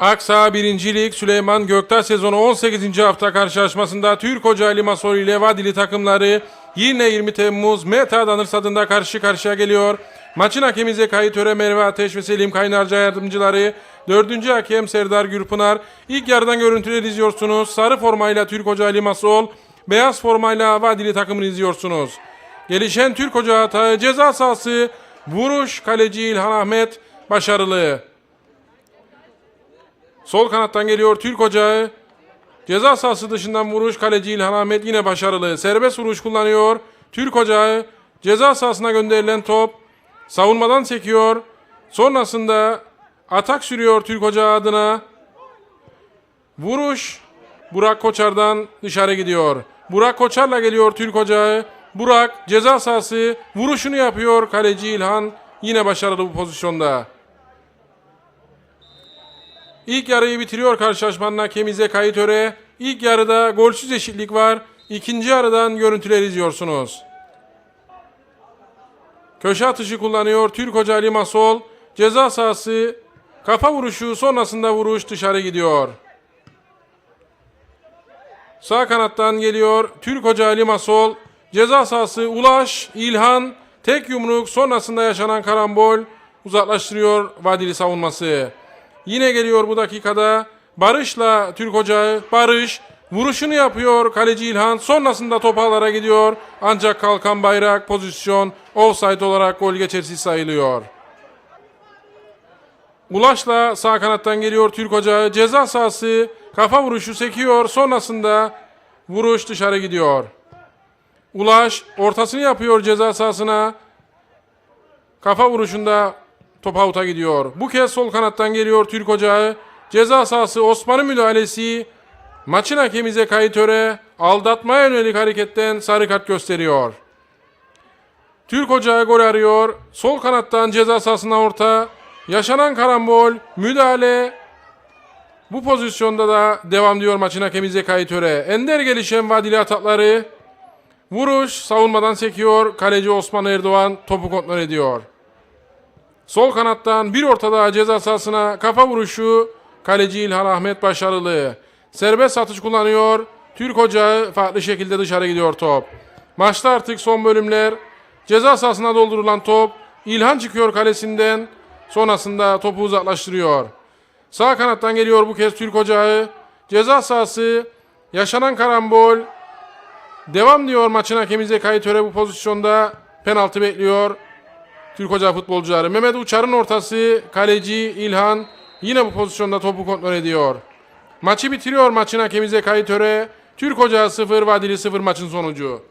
Aksa 1. Lig Süleyman Göktaş sezonu 18. hafta karşılaşmasında Türk Hoca Limassol ile Vadili takımları yine 20 Temmuz Meta Danır stadında karşı karşıya geliyor. Maçın hakemi Zekai Töre Merve Ateş ve Selim Kaynarca yardımcıları 4. hakem Serdar Gürpınar. İlk yarıdan görüntüler izliyorsunuz. Sarı formayla Türk Hoca Limassol, beyaz formayla Vadili takımını izliyorsunuz. Gelişen Türk Hoca hata ceza sahası vuruş kaleci İlhan Ahmet başarılı. Sol kanattan geliyor Türk Ocağı. Ceza sahası dışından vuruş kaleci İlhan Ahmet yine başarılı. Serbest vuruş kullanıyor. Türk Ocağı ceza sahasına gönderilen top savunmadan sekiyor. Sonrasında atak sürüyor Türk Ocağı adına. Vuruş Burak Koçar'dan dışarı gidiyor. Burak Koçar'la geliyor Türk Ocağı. Burak ceza sahası vuruşunu yapıyor kaleci İlhan. Yine başarılı bu pozisyonda. İlk yarıyı bitiriyor karşılaşmanın hakemi Zekai Töre. İlk yarıda golsüz eşitlik var. İkinci yarıdan görüntüler izliyorsunuz. Köşe atışı kullanıyor Türk Hoca Limassol. Ceza sahası kafa vuruşu sonrasında vuruş dışarı gidiyor. Sağ kanattan geliyor Türk Hoca Limassol. Ceza sahası Ulaş, İlhan, tek yumruk sonrasında yaşanan karambol uzaklaştırıyor Vadili savunması. Yine geliyor bu dakikada Barış'la Türk Ocağı. Barış vuruşunu yapıyor kaleci İlhan. Sonrasında top ağlara gidiyor. Ancak kalkan bayrak pozisyon offside olarak gol geçersiz sayılıyor. Ulaş'la sağ kanattan geliyor Türk Ocağı. Ceza sahası kafa vuruşu sekiyor. Sonrasında vuruş dışarı gidiyor. Ulaş ortasını yapıyor ceza sahasına. Kafa vuruşunda top avuta gidiyor. Bu kez sol kanattan geliyor Türk Ocağı. Ceza sahası Osman'ın müdahalesi. Maçın hakemi Zekai Töre aldatmaya yönelik hareketten sarı kart gösteriyor. Türk Ocağı gol arıyor. Sol kanattan ceza sahasına orta. Yaşanan karambol, müdahale. Bu pozisyonda da devam diyor maçın hakemi Zekai. Ender gelişen vadili atakları. Vuruş savunmadan sekiyor. Kaleci Osman Erdoğan topu kontrol ediyor. Sol kanattan bir ortada ceza sahasına kafa vuruşu. Kaleci İlhan Ahmet başarılı. Serbest atış kullanıyor. Türk Ocağı farklı şekilde dışarı gidiyor top. Maçta artık son bölümler. Ceza sahasına doldurulan top. İlhan çıkıyor kalesinden. Sonrasında topu uzaklaştırıyor. Sağ kanattan geliyor bu kez Türk Ocağı. Ceza sahası. Yaşanan karambol. Devam diyor maçın hakemi Zekai Töre bu pozisyonda. Penaltı bekliyor. Türk Hoca futbolcuları. Mehmet Uçar'ın ortası. Kaleci İlhan yine bu pozisyonda topu kontrol ediyor. Maçı bitiriyor maçın hakemi Zekai Töre. Türk Hoca 0, Vadili 0 maçın sonucu.